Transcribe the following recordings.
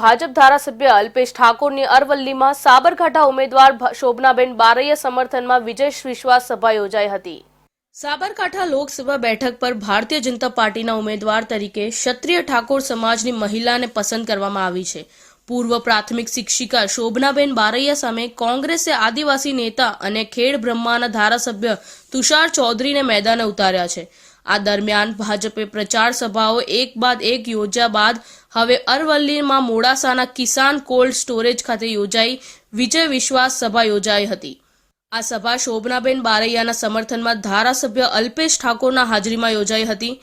ભાજપ ધારાસભ્ય અલ્પેશ ઠાકોરની અરવલ્લીમાં સાબરકાંઠા ઉમેદવાર શોભનાબેન બારૈયા સમર્થનમાં વિજય વિશ્વાસ સભા યોજાઈ હતી. સાબરકાંઠા લોકસભા બેઠક પર ભારતીય જનતા પાર્ટીના ઉમેદવાર તરીકે ક્ષત્રિય ઠાકોર સમાજની મહિલાને પસંદ કરવામાં આવી છે. પૂર્વ પ્રાથમિક શિક્ષિકા શોભનાબેન બારૈયા સામે કોંગ્રેસે આદિવાસી નેતા અને ખેડ બ્રહ્માના ધારાસભ્ય તુષાર ચૌધરીને મેદાને ઉતાર્યા છે. આ દરમિયાન ભાજપે પ્રચાર સભાઓ એક બાદ એક યોજ્યા બાદ હવે અરવલ્લીમાં મોડાસાના કિસાન કોલ્ડ સ્ટોરેજ ખાતે યોજાઈ વિજય વિશ્વાસ સભા યોજાઈ હતી. આ સભા શોભનાબેન બારૈયાના સમર્થનમાં ધારાસભ્ય અલ્પેશ ઠાકોરના હાજરીમાં યોજાઈ હતી.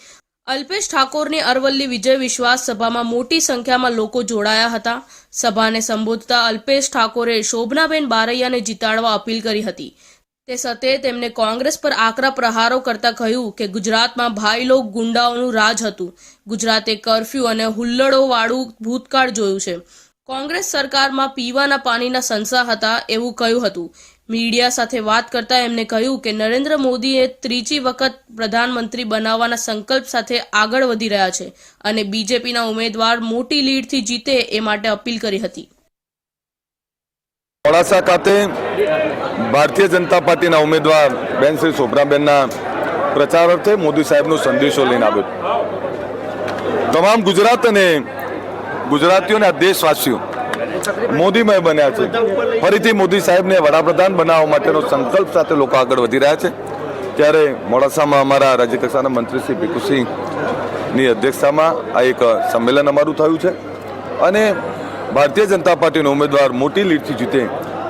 અલ્પેશ ઠાકોરની અરવલ્લી વિજય વિશ્વાસ સભામાં મોટી સંખ્યામાં લોકો જોડાયા હતા. સભાને સંબોધતા અલ્પેશ ઠાકોરે શોભનાબેન બારૈયાને જીતાડવા અપીલ કરી હતી. તે સાથે તેમણે કોંગ્રેસ પર આકરા પ્રહારો કરતા કહ્યું કે ગુજરાતમાં ભાઈલોક ગુંડાઓનું રાજ હતું. ગુજરાતે કરફ્યુ અને હુલ્લડોવાળું ભૂતકાળ જોયું છે. કોંગ્રેસ સરકારમાં પીવાના પાણીના સંસા હતા એવું કહ્યું હતું. મીડિયા સાથે વાત કરતા એમણે કહ્યું કે નરેન્દ્ર મોદીએ ત્રીજી વખત પ્રધાનમંત્રી બનાવવાના સંકલ્પ સાથે આગળ વધી રહ્યા છે અને બીજેપીના ઉમેદવાર મોટી લીડથી જીતે એ માટે અપીલ કરી હતી. મોડાસા ખાતે ભારતીય જનતા પાર્ટીના ઉમેદવાર બેન શ્રી શોભનાબેનના પ્રચાર અર્થે મોદી સાહેબનો સંદેશો લઈને આવ્યો તમામ ગુજરાત અને ગુજરાતીઓ અને આ દેશવાસીઓ, મોદીમય બન્યા છે. ફરીથી મોદી સાહેબને વડાપ્રધાન બનાવવા માટેનો સંકલ્પ સાથે લોકો આગળ વધી રહ્યા છે. ત્યારે મોડાસામાં અમારા રાજ્યકક્ષાના મંત્રી શ્રી ભીખુસિંહની અધ્યક્ષતામાં આ એક સંમેલન અમારું થયું છે. અને ભારતીય જનતા પાર્ટીનો ઉમેદવાર મોટી લીડથી જીતે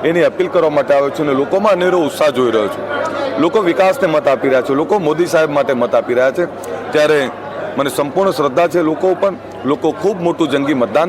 એની અપીલ કરવા માટે આવ્યો છું અને લોકોમાં અનેરો ઉત્સાહ જોઈ રહ્યો છું. લોકો વિકાસને મત આપી રહ્યા છે, લોકો મોદી સાહેબ માટે મત આપી રહ્યા છે. ત્યારે મને સંપૂર્ણ શ્રદ્ધા છે લોકો પણ લોકો ખૂબ મોટું જંગી મતદાન